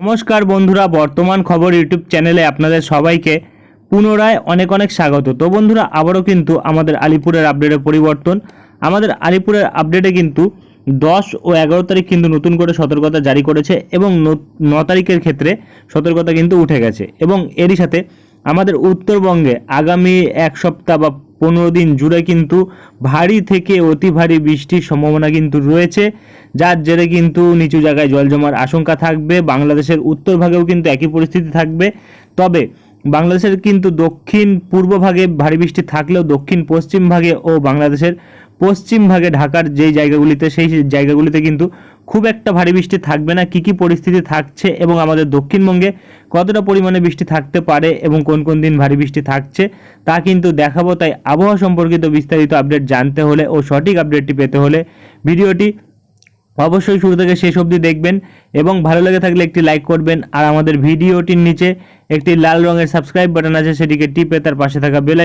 নমস্কার বন্ধুরা, বর্তমান খবর ইউটিউব চ্যানেলে আপনাদের সবাইকে পুনরায় অনেক অনেক স্বাগত। তো বন্ধুরা, আবারও কিন্তু আমাদের আলিপুরের আপডেটে পরিবর্তন। আমাদের আলিপুরের আপডেটে কিন্তু দশ ও এগারো তারিখ কিন্তু নতুন করে সতর্কতা জারি করেছে এবং ন- ন তারিখের ক্ষেত্রে সতর্কতা কিন্তু উঠে গেছে। এবং এরই সাথে আমাদের উত্তরবঙ্গে আগামী এক সপ্তাহ বা পনেরো দিন জুড়ে কিন্তু ভারী থেকে অতি ভারী বৃষ্টির সম্ভাবনা কিন্তু রয়েছে। যার জেরে কিন্তু নিচু জায়গায় জল জমার আশঙ্কা থাকবে। বাংলাদেশের উত্তর ভাগেও কিন্তু একই পরিস্থিতি থাকবে। তবে বাংলাদেশের কিন্তু দক্ষিণ পূর্ব ভাগে ভারী বৃষ্টি থাকলেও দক্ষিণ পশ্চিম ভাগে ও বাংলাদেশের পশ্চিম ভাগে ঢাকার যেই জায়গাগুলিতে, সেই জায়গাগুলিতে কিন্তু খুব একটা ভারী বৃষ্টি থাকবে না। কি কি পরিস্থিতি থাকছে এবং আমাদের দক্ষিণবঙ্গে কতটা পরিমাণে বৃষ্টি থাকতে পারে এবং কোন কোন দিন ভারী বৃষ্টি থাকছে, তা কিন্তু দেখাবো। তাই আবহাওয়া সম্পর্কিত বিস্তারিত আপডেট জানতে হলে ও সঠিক আপডেটটি পেতে হলে ভিডিওটি অবশ্যই শুরু থেকে শেষ অবধি দেখবেন এবং ভালো লেগে থাকলে একটি লাইক করবেন। আর আমাদের ভিডিওটির নিচে একটি লাল রঙের সাবস্ক্রাইব বাটন আছে, সেটিকে টিপে তার পাশে থাকা বেল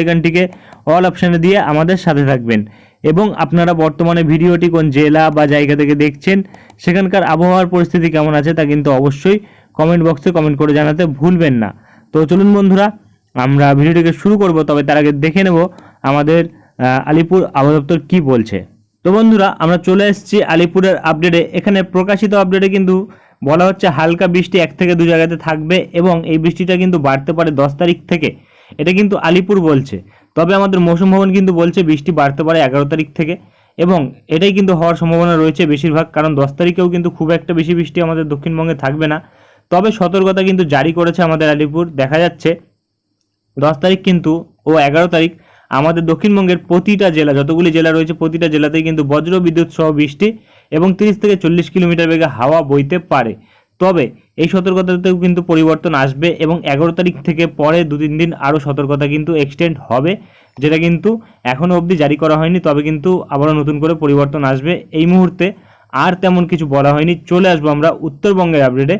অল অপশানে দিয়ে আমাদের সাথে থাকবেন। এবং আপনারা বর্তমানে ভিডিওটি কোন জেলা বা জায়গা থেকে দেখছেন, সেখানকার আবহাওয়ার পরিস্থিতি কেমন আছে তা কিন্তু অবশ্যই কমেন্ট বক্সে কমেন্ট করে জানাতে ভুলবেন না। তো চলুন বন্ধুরা, আমরা ভিডিওটিকে শুরু করব, তবে তার আগে দেখে নেব আমাদের আলিপুর আবহাওয়া কী বলছে। তো বন্ধুরা, আমরা চলে এসেছি আলিপুরের আপডেটে এখানে প্রকাশিত আপডেটে কিন্তু বলা হচ্ছে হালকা বৃষ্টি এক থেকে দু জায়গাতে থাকবে এবং এই বৃষ্টিটা কিন্তু বাড়তে পারে দশ তারিখ থেকে। এটা কিন্তু আলিপুর বলছে। তবে আমাদের মৌসুম ভবন কিন্তু বলছে বৃষ্টি বাড়তে পারে এগারো তারিখ থেকে এবং এটাই কিন্তু হওয়ার সম্ভাবনা রয়েছে বেশিরভাগ, কারণ দশ তারিখেও কিন্তু খুব একটা বেশি বৃষ্টি আমাদের দক্ষিণবঙ্গে থাকবে না। তবে সতর্কতা কিন্তু জারি করেছে আমাদের আলিপুর, দেখা যাচ্ছে দশ তারিখ কিন্তু ও এগারো তারিখ আমাদের দক্ষিণবঙ্গের প্রতিটা জেলা, যতগুলি জেলা রয়েছে প্রতিটা জেলাতেই কিন্তু বজ্র বিদ্যুৎ সহ বৃষ্টি এবং তিরিশ থেকে চল্লিশ কিলোমিটার বেগে হাওয়া বইতে পারে। তবে এই সতর্কতাতেও কিন্তু পরিবর্তন আসবে এবং এগারো তারিখ থেকে পরে দু তিন দিন আরও সতর্কতা কিন্তু এক্সটেন্ড হবে, যেটা কিন্তু এখনও অবধি জারি করা হয়নি, তবে কিন্তু আবারও নতুন করে পরিবর্তন আসবে এই মুহূর্তে। আর তেমন কিছু বলা হয়নি, চলে আসব আমরা উত্তরবঙ্গের আপডেটে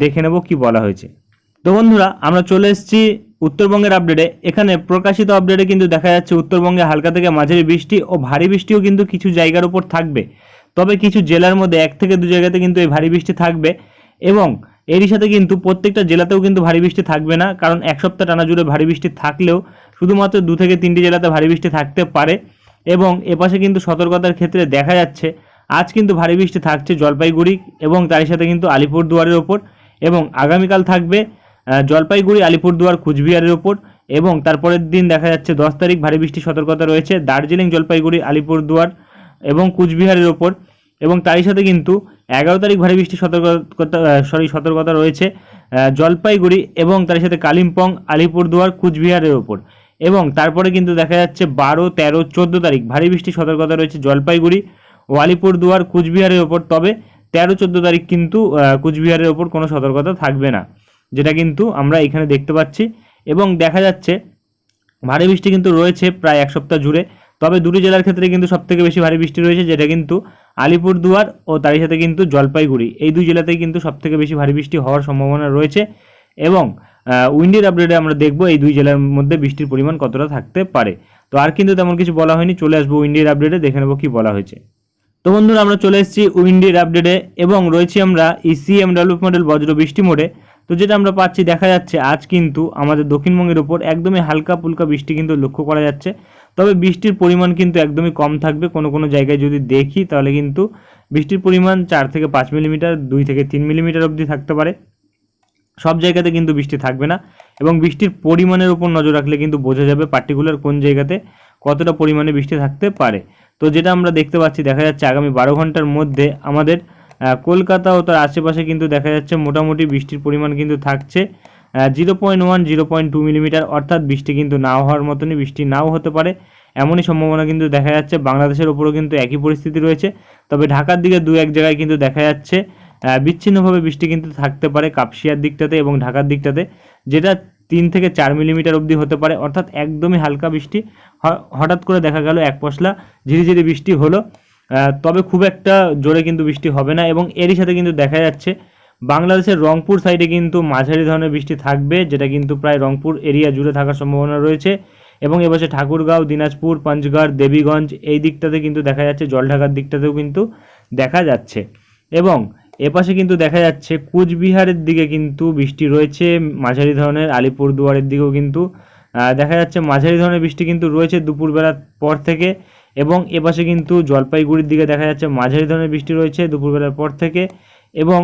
দেখে নেব কি বলা হয়েছে। তো বন্ধুরা, আমরা চলে এসেছি উত্তরবঙ্গের আপডেটে এখানে প্রকাশিত আপডেটে কিন্তু দেখা যাচ্ছে উত্তরবঙ্গে হালকা থেকে মাঝারি বৃষ্টি ও ভারী বৃষ্টিও কিন্তু কিছু জায়গার উপর থাকবে। তবে কিছু জেলার মধ্যে এক থেকে দু জায়গাতে কিন্তু এই ভারী বৃষ্টি থাকবে। এবং এরই সাথে কিন্তু প্রত্যেকটা জেলাতেও কিন্তু ভারী বৃষ্টি থাকবে না, কারণ এক সপ্তাহ টানা জুড়ে ভারী বৃষ্টি থাকলেও শুধুমাত্র দু থেকে তিনটি জেলাতে ভারী বৃষ্টি থাকতে পারে এবং এপাশে কিন্তু সতর্কতার ক্ষেত্রে দেখা যাচ্ছে, আজ কিন্তু ভারী বৃষ্টি থাকছে জলপাইগুড়ি এবং তারই সাথে কিন্তু আলিপুরদুয়ারের ওপর এবং আগামীকাল থাকবে জলপাইগুড়ি, আলিপুরদুয়ার, কুচবিহারের ওপর এবং তারপরের দিন দেখা যাচ্ছে দশ তারিখ ভারী বৃষ্টির সতর্কতা রয়েছে, দার্জিলিং, জলপাইগুড়ি, আলিপুরদুয়ার এবং কুচবিহারের ওপর। এবং তারই সাথে কিন্তু এগারো তারিখ ভারী বৃষ্টির সতর্কতা সরি সতর্কতা রয়েছে জলপাইগুড়ি এবং তার সাথে কালিম্পং, আলিপুরদুয়ার, কুচবিহারের ওপর। এবং তারপরে কিন্তু দেখা যাচ্ছে বারো, তেরো, চোদ্দ তারিখ ভারী বৃষ্টির সতর্কতা রয়েছে জলপাইগুড়ি ও আলিপুরদুয়ার, কুচবিহারের ওপর। তবে তেরো, চোদ্দ তারিখ কিন্তু কুচবিহারের ওপর কোনো সতর্কতা থাকবে না, যেটা কিন্তু আমরা এখানে দেখতে পাচ্ছি। এবং দেখা যাচ্ছে ভারী বৃষ্টি কিন্তু রয়েছে প্রায় এক সপ্তাহ জুড়ে। তবে দুটি জেলার ক্ষেত্রে কিন্তু সবথেকে বেশি ভারী বৃষ্টি রয়েছে, যেটা কিন্তু আলিপুরদুয়ার ও তারই সাথে কিন্তু জলপাইগুড়ি। এই দুই জেলাতেই কিন্তু সবথেকে বেশি ভারী বৃষ্টি হওয়ার সম্ভাবনা রয়েছে এবং উইন্ডের আপডেটে আমরা দেখব এই দুই জেলার মধ্যে বৃষ্টির পরিমাণ কতটা থাকতে পারে। তো আর কিন্তু তেমন কিছু বলা হয়নি, চলে আসব উইন্ডের আপডেটে দেখে নেব কি বলা হয়েছে। তো বন্ধুরা, আমরা চলে এসেছি উইন্ডির আপডেটে এবং রয়েছি আমরা ইসিএম ডেভেলপ মডেল বজ্র বৃষ্টি মোডে তো যেটা আমরা পাচ্ছি, দেখা যাচ্ছে আজ কিন্তু আমাদের দক্ষিণবঙ্গের উপর একদমই হালকা পুলকা বৃষ্টি কিন্তু লক্ষ্য করা যাচ্ছে। তবে বৃষ্টির পরিমাণ কিন্তু একদমই কম থাকবে। কোনো কোনো জায়গায় যদি দেখি, তাহলে কিন্তু বৃষ্টির পরিমাণ চার থেকে পাঁচ মিলিমিটার, দুই থেকে তিন মিলিমিটার অবধি থাকতে পারে। সব জায়গাতে কিন্তু বৃষ্টি থাকবে না এবং বৃষ্টির পরিমাণের উপর নজর রাখলে কিন্তু বোঝা যাবে পার্টিকুলার কোন জায়গাতে কতটা পরিমাণে বৃষ্টি থাকতে পারে। তো যেটা আমরা দেখতে পাচ্ছি, দেখা যাচ্ছে আগামী বারো ঘণ্টার মধ্যে আমাদের কলকাতা ও তার আশেপাশে কিন্তু দেখা যাচ্ছে মোটামুটি বৃষ্টির পরিমাণ কিন্তু থাকছে। Zero point one zero point two millimetre অর্থাৎ বৃষ্টি কিন্তু না হওয়ার মতনই, বৃষ্টি নাও হতে পারে। এমনই সম্ভাবনা কিন্তু দেখা যাচ্ছে। বাংলাদেশের ওপরও কিন্তু একই পরিস্থিতি রয়েছে। তবে ঢাকার দিকে দু এক জায়গায় কিন্তু দেখা যাচ্ছে বিচ্ছিন্নভাবে বৃষ্টি কিন্তু থাকতে পারে কাপসিয়ার দিকটাতে এবং ঢাকার দিকটাতে, যেটা তিন থেকে চার মিলিমিটার অবধি হতে পারে। অর্থাৎ একদমই হালকা বৃষ্টি। হঠাৎ করে দেখা গেল এক পশলা ঝিরিঝিরি বৃষ্টি হলো। তবে খুব একটা জোরে কিন্তু বৃষ্টি হবে না এবং এরই সাথে কিন্তু দেখা যাচ্ছে, বাংলাদেশের রংপুর সাইডে কিন্তু মাঝারি ধরনের বৃষ্টি থাকবে, যেটা কিন্তু প্রায় রংপুর এরিয়া জুড়ে থাকার সম্ভাবনা রয়েছে। এবং এবছর ঠাকুরগাঁও, দিনাজপুর, পঞ্চগড়, দেবীগঞ্জ এই দিকটাতে কিন্তু দেখা যাচ্ছে, জলঢাকার দিকটাতেও কিন্তু দেখা যাচ্ছে। এবং এপাশে কিন্তু দেখা যাচ্ছে, কুচবিহারের দিকে কিন্তু বৃষ্টি রয়েছে, মাঝারি ধরনের, আলিপুরদুয়ারের দিকেও কিন্তু দেখা যাচ্ছে মাঝারি ধরনের বৃষ্টি কিন্তু রয়েছে দুপুরবেলার পর থেকে। এবং এপাশে কিন্তু জলপাইগুড়ির দিকে দেখা যাচ্ছে, মাঝারি ধরনের বৃষ্টি রয়েছে দুপুরবেলার পর থেকে। এবং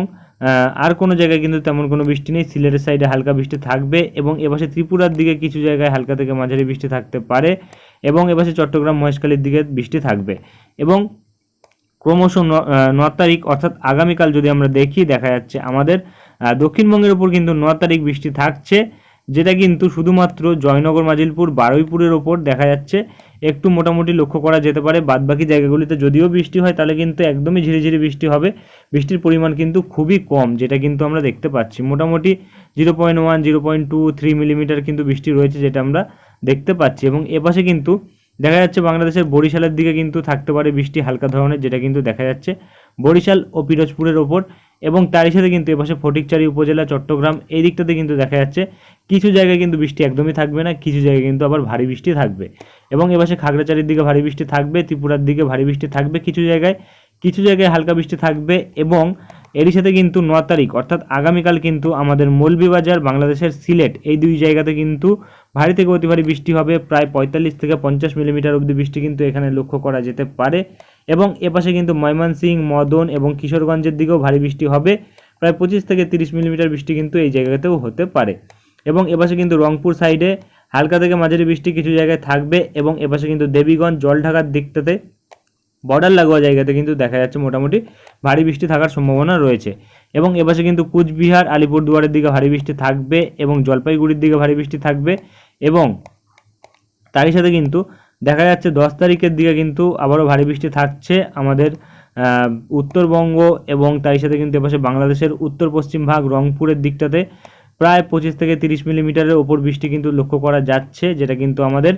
আর কোনো জায়গায় কিন্তু তেমন কোনো বৃষ্টি নেই। সিলেটের সাইডে হালকা বৃষ্টি থাকবে এবং এপাশে ত্রিপুরার দিকে কিছু জায়গায় হালকা থেকে মাঝারি বৃষ্টি থাকতে পারে এবং এপাশে চট্টগ্রাম, মহেশখালীর দিকে বৃষ্টি থাকবে। এবং ক্রমশ ন- তারিখ অর্থাৎ আগামীকাল যদি আমরা দেখি, দেখা যাচ্ছে আমাদের দক্ষিণবঙ্গের উপর কিন্তু ন তারিখ বৃষ্টি থাকছে। যেটা কিন্তু শুধুমাত্র জয়নগর, মাজিলপুর, বারুইপুরের ওপর দেখা যাচ্ছে। একটু মোটামুটি লক্ষ্য করা যেতে পারে। বাদবাকি জায়গাগুলিতে যদিও বৃষ্টি হয়, তাহলে কিন্তু একদমই ঝিরিঝিরি বৃষ্টি হবে। বৃষ্টির পরিমাণ কিন্তু খুবই কম, যেটা কিন্তু আমরা দেখতে পাচ্ছি। মোটামুটি zero point one, zero point two, three millimetre কিন্তু বৃষ্টি রয়েছে, যেটা আমরা দেখতে পাচ্ছি। এবং এপাশে কিন্তু দেখা যাচ্ছে বাংলাদেশের বরিশালের দিকে কিন্তু থাকতে পারে বৃষ্টি হালকা ধরনের, যেটা কিন্তু দেখা যাচ্ছে। বরিশাল ও পিরোজপুরের ওপর এবং তারই সাথে কিন্তু এপাশে ফটিকচারি উপজেলা, চট্টগ্রাম এই দিকটাতে কিন্তু দেখা যাচ্ছে কিছু জায়গায় কিন্তু বৃষ্টি একদমই থাকবে না, কিছু জায়গায় কিন্তু আবার ভারী বৃষ্টি থাকবে। এবং এপাশে খাগড়াচারির দিকে ভারী বৃষ্টি থাকবে, ত্রিপুরার দিকে ভারী বৃষ্টি থাকবে কিছু জায়গায় কিছু জায়গায় হালকা বৃষ্টি থাকবে এবং এরই সাথে কিন্তু ন তারিখ, অর্থাৎ আগামীকাল কিন্তু আমাদের মৌলভীবাজার, বাংলাদেশের সিলেট, এই দুই জায়গাতে কিন্তু ভারী থেকে অতি ভারী বৃষ্টি হবে। প্রায় পঁয়তাল্লিশ থেকে পঞ্চাশ মিলিমিটার অবধি বৃষ্টি কিন্তু এখানে লক্ষ্য করা যেতে পারে। এবং এপাশে কিন্তু ময়মনসিংহ, মদন এবং কিশোরগঞ্জের দিকেও ভারী বৃষ্টি হবে। প্রায় পঁচিশ থেকে তিরিশ মিলিমিটার বৃষ্টি কিন্তু এই জায়গাতেও হতে পারে। এবং এপাশে কিন্তু রংপুর সাইডে হালকা থেকে মাঝারি বৃষ্টি কিছু জায়গায় থাকবে। এবং এপাশে কিন্তু দেবীগঞ্জ, জলঢাকার দিকটাতে বর্ডার লাগোয়া জায়গাতে কিন্তু দেখা যাচ্ছে মোটামুটি ভারী বৃষ্টি থাকার সম্ভাবনা রয়েছে। এবং এপাশে কিন্তু কুচবিহার, আলিপুরদুয়ারের দিকে ভারী বৃষ্টি থাকবে এবং জলপাইগুড়ির দিকে ভারী বৃষ্টি থাকবে এবং তারই সাথে কিন্তু দেখা যাচ্ছে দশ তারিখের দিকে কিন্তু আবারও ভারী বৃষ্টি থাকছে আমাদের উত্তরবঙ্গ এবং তারই সাথে কিন্তু এপাশে বাংলাদেশের উত্তর পশ্চিম ভাগ, রংপুরের দিকটাতে প্রায় পঁচিশ থেকে তিরিশ মিলিমিটারের ওপর বৃষ্টি কিন্তু লক্ষ্য করা যাচ্ছে, যেটা কিন্তু আমাদের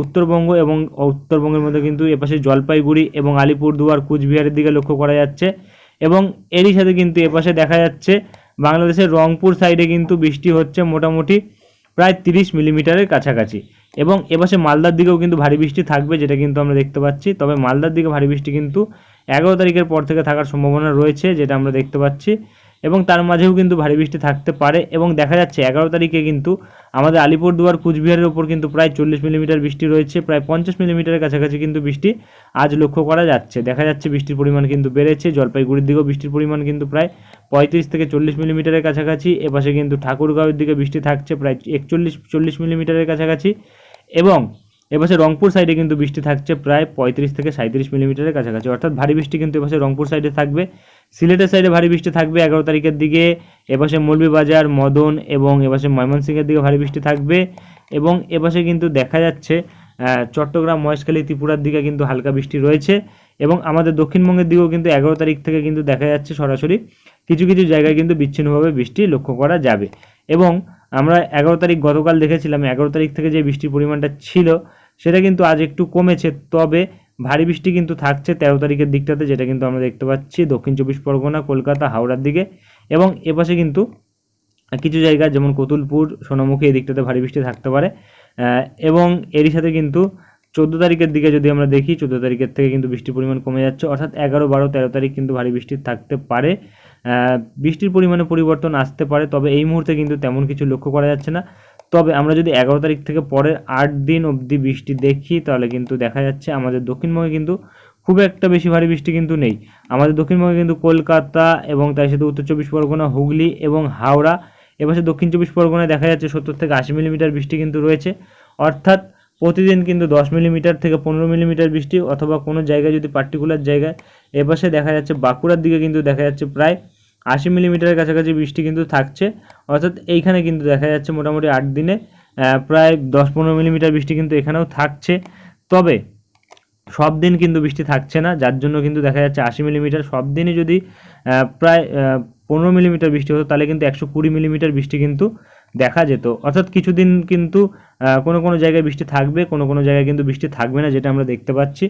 উত্তরবঙ্গ এবং উত্তরবঙ্গের মধ্যে কিন্তু এপাশে জলপাইগুড়ি এবং আলিপুরদুয়ার, কুচবিহারের দিকে লক্ষ্য করা যাচ্ছে। এবং এরই সাথে কিন্তু এপাশে দেখা যাচ্ছে, বাংলাদেশের রংপুর সাইডে কিন্তু বৃষ্টি হচ্ছে মোটামুটি প্রায় তিরিশ মিলিমিটারের কাছাকাছি। এবং এপাশে মালদার দিকেও কিন্তু ভারী বৃষ্টি থাকবে, যেটা কিন্তু আমরা দেখতে পাচ্ছি। তবে মালদার দিকে ভারী বৃষ্টি কিন্তু এগারো তারিখের পর থেকে থাকার সম্ভাবনা রয়েছে, যেটা আমরা দেখতে পাচ্ছি। এবং তার মাঝেও কিন্তু ভারী বৃষ্টি থাকতে পারে এবং দেখা যাচ্ছে এগারো তারিখে কিন্তু আমাদের আলিপুরদুয়ার, কুচবিহারের ওপর কিন্তু প্রায় চল্লিশ মিলিমিটার বৃষ্টি রয়েছে, প্রায় পঞ্চাশ মিলিমিটারের কাছাকাছি কিন্তু বৃষ্টি আজ লক্ষ্য করা যাচ্ছে। দেখা যাচ্ছে বৃষ্টির পরিমাণ কিন্তু বেড়েছে, জলপাইগুড়ির দিকেও বৃষ্টির পরিমাণ কিন্তু প্রায় পঁয়ত্রিশ থেকে চল্লিশ মিলিমিটারের কাছাকাছি, এপাশে কিন্তু ঠাকুরগাঁওয়ের দিকে বৃষ্টি থাকছে প্রায় একচল্লিশ, চল্লিশ মিলিমিটারের কাছাকাছি এবং এপাশে রংপুর সাইডে কিন্তু বৃষ্টি থাকছে প্রায় পঁয়ত্রিশ থেকে সাঁত্রিশ মিলিমিটারের কাছাকাছি। অর্থাৎ ভারী বৃষ্টি কিন্তু এপাশে রংপুর সাইডে থাকবে। সিলেটের সাইডে ভারী বৃষ্টি থাকবে এগারো তারিখের দিকে। এপাশে মৌলভীবাজার মদন এবং এপাশে ময়মনসিংহের দিকে ভারী বৃষ্টি থাকবে। এবং এপাশে কিন্তু দেখা যাচ্ছে চট্টগ্রাম, মহেশখালী, ত্রিপুরার দিকে কিন্তু হালকা বৃষ্টি রয়েছে। এবং আমাদের দক্ষিণবঙ্গের দিকেও কিন্তু এগারো তারিখ থেকে কিন্তু দেখা যাচ্ছে সরাসরি কিছু কিছু জায়গায় কিন্তু বিচ্ছিন্নভাবে বৃষ্টি লক্ষ্য করা যাবে। এবং আমরা এগারো তারিখ গতকাল দেখেছিলাম, এগারো তারিখ থেকে যে বৃষ্টির পরিমাণটা ছিল, সেটা কিন্তু আজ একটু কমেছে, তবে ভারী বৃষ্টি কিন্তু থাকছে তেরো তারিখের দিকটাতে, যেটা কিন্তু আমরা দেখতে পাচ্ছি দক্ষিণ চব্বিশ পরগনা, কলকাতা, হাওড়ার দিকে, এবং এপাশে কিন্তু কিছু জায়গা যেমন কতুলপুর, সোনামুখী, এই দিকটাতে ভারী বৃষ্টি থাকতে পারে। এবং এরই সাথে কিন্তু চোদ্দ তারিখের দিকে যদি আমরা দেখি, চোদ্দ তারিখের থেকে কিন্তু বৃষ্টির পরিমাণ কমে যাচ্ছে, অর্থাৎ এগারো, বারো, তেরো তারিখ কিন্তু ভারী বৃষ্টি থাকতে পারে। বৃষ্টির পরিমাণে পরিবর্তন আসতে পারে, তবে এই মুহূর্তে কিন্তু তেমন কিছু লক্ষ্য করা যাচ্ছে না। তবে আমরা যদি এগারো তারিখ থেকে পরের আট দিন অবধি বৃষ্টি দেখি, তাহলে কিন্তু দেখা যাচ্ছে আমাদের দক্ষিণবঙ্গে কিন্তু খুব একটা বেশি ভারী বৃষ্টি কিন্তু নেই। আমাদের দক্ষিণবঙ্গে কিন্তু কলকাতা এবং তার সাথে উত্তর চব্বিশ পরগনা, হুগলি এবং হাওড়া, এপাশে দক্ষিণ চব্বিশ পরগনায় দেখা যাচ্ছে সত্তর থেকে আশি মিলিমিটার বৃষ্টি কিন্তু রয়েছে। অর্থাৎ প্রতিদিন কিন্তু দশ মিলিমিটার থেকে পনেরো মিলিমিটার বৃষ্টি অথবা কোনো জায়গায় যদি পার্টিকুলার জায়গায়, এপাশে দেখা যাচ্ছে বাঁকুড়ার দিকে কিন্তু দেখা যাচ্ছে প্রায় আশি মিলিমিটারের কাছাকাছি বৃষ্টি কিন্তু থাকছে। অর্থাৎ এইখানে কিন্তু দেখা যাচ্ছে মোটামুটি আট দিনে প্রায় দশ পনেরো মিলিমিটার বৃষ্টি কিন্তু এখানেও থাকছে। তবে সব দিন কিন্তু বৃষ্টি থাকছে না, যার জন্য কিন্তু দেখা যাচ্ছে আশি মিলিমিটার। সব দিনই যদি প্রায় পনেরো মিলিমিটার বৃষ্টি হতো, তাহলে কিন্তু একশো কুড়ি মিলিমিটার বৃষ্টি কিন্তু দেখা যেত। অর্থাৎ কিছুদিন কিন্তু কোনো কোনো জায়গায় বৃষ্টি থাকবে, কোনো কোনো জায়গায় কিন্তু বৃষ্টি থাকবে না, যেটা আমরা দেখতে পাচ্ছি।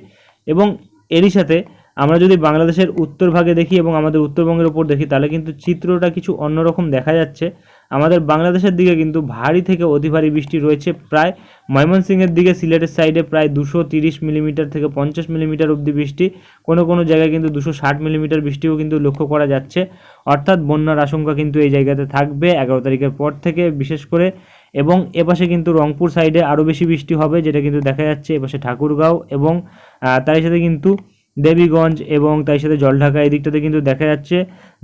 এবং এরই সাথে আমরা যদি বাংলাদেশের উত্তর ভাগে দেখি এবং আমাদের উত্তরবঙ্গের ওপর দেখি, তাহলে কিন্তু চিত্রটা কিছু অন্যরকম দেখা যাচ্ছে। আমাদের বাংলাদেশের দিকে কিন্তু ভারী থেকে অতি ভারী বৃষ্টি রয়েছে প্রায় ময়মনসিংহের দিকে, সিলেটের সাইডে প্রায় দুশো তিরিশ মিলিমিটার থেকে পঞ্চাশ মিলিমিটার অবধি বৃষ্টি। কোনো কোনো জায়গায় কিন্তু দুশো ষাট মিলিমিটার বৃষ্টিও কিন্তু লক্ষ্য করা যাচ্ছে। অর্থাৎ বন্যার আশঙ্কা কিন্তু এই জায়গাতে থাকবে এগারো তারিখের পর থেকে বিশেষ করে। এবং এপাশে কিন্তু রংপুর সাইডে আরও বেশি বৃষ্টি হবে, যেটা কিন্তু দেখা যাচ্ছে এপাশে ঠাকুরগাঁও এবং তারই সাথে কিন্তু দেবীগঞ্জ এবং তার সাথে জলঢাকা এই দিকটাতে কিন্তু দেখা যাচ্ছে।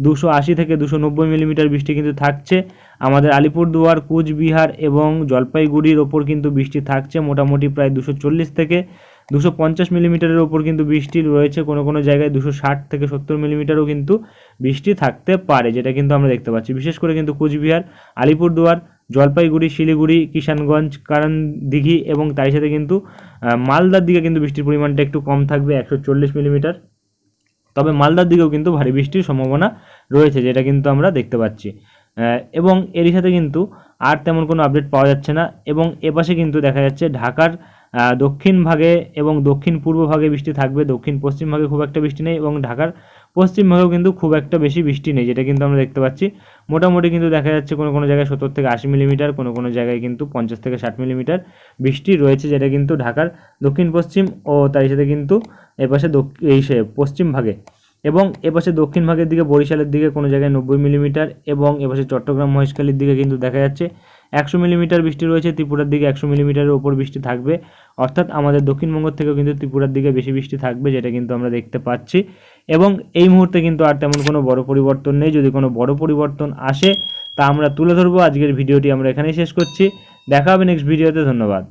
দুশো আশি থেকে দুশো নব্বই মিলিমিটার বৃষ্টি কিন্তু থাকছে। আমাদের আলিপুরদুয়ার, কুচবিহার এবং জলপাইগুড়ির ওপর কিন্তু বৃষ্টি থাকছে। মোটামুটি প্রায় দুশো চল্লিশ থেকে দুশো পঞ্চাশ মিলিমিটারের ওপর কিন্তু বৃষ্টি রয়েছে। কোনো কোনো জায়গায় দুশো ষাট থেকে সত্তর মিলিমিটারও কিন্তু বৃষ্টি থাকতে পারে, যেটা কিন্তু আমরা দেখতে পাচ্ছি। বিশেষ করে কিন্তু কুচবিহার, আলিপুরদুয়ার জলপাইগুড়ি, শিলিগুড়ি, কিষানগঞ্জ কারণ দিঘি এবং তার সাথে কিন্তু মালদার দিকে কিন্তু বৃষ্টির পরিমাণটা একটু কম থাকবে, একশো চল্লিশ মিলিমিটার। তবে মালদার দিকেও কিন্তু ভারী বৃষ্টির সম্ভাবনা রয়েছে, যেটা কিন্তু আমরা দেখতে পাচ্ছি। এবং এরই সাথে কিন্তু আর তেমন কোনো আপডেট পাওয়া যাচ্ছে না এবং এপাশে কিন্তু দেখা যাচ্ছে ঢাকার দক্ষিণ ভাগে এবং দক্ষিণ পূর্ব ভাগে বৃষ্টি থাকবে, দক্ষিণ পশ্চিম ভাগে খুব একটা বৃষ্টি নেই এবং ঢাকার পশ্চিম ভাগেও কিন্তু খুব একটা বেশি বৃষ্টি নেই, যেটা কিন্তু আমরা দেখতে পাচ্ছি। মোটামুটি কিন্তু দেখা যাচ্ছে কোনো কোনো জায়গায় সত্তর থেকে আশি মিলিমিটার কোনো কোনো জায়গায় কিন্তু পঞ্চাশ থেকে ষাট মিলিমিটার বৃষ্টি রয়েছে, যেটা কিন্তু ঢাকার দক্ষিণ পশ্চিম ও তার সাথে কিন্তু এপাশে এই সে পশ্চিম ভাগে। এবং এপাশে দক্ষিণ ভাগের দিকে বরিশালের দিকে কোনো জায়গায় নব্বই মিলিমিটার এবং এপাশে চট্টগ্রাম মহেশখালীর দিকে কিন্তু দেখা যাচ্ছে একশো মিলিমিটার বৃষ্টি রয়েছে, ত্রিপুরার দিকে একশো মিলিমিটারের ওপর বৃষ্টি থাকবে। অর্থাৎ আমাদের দক্ষিণবঙ্গ থেকেও কিন্তু ত্রিপুরার দিকে বেশি বৃষ্টি থাকবে যেটা কিন্তু আমরা দেখতে পাচ্ছি। এবং এই মুহূর্তে কিন্তু আর তেমন কোনো বড় পরিবর্তন নেই। যদি কোনো বড় পরিবর্তন আসে তা আমরা তুলে ধরবো। আজকের ভিডিওটি আমরা এখানেই শেষ করছি। দেখা হবে নেক্সট ভিডিওতে ধন্যবাদ।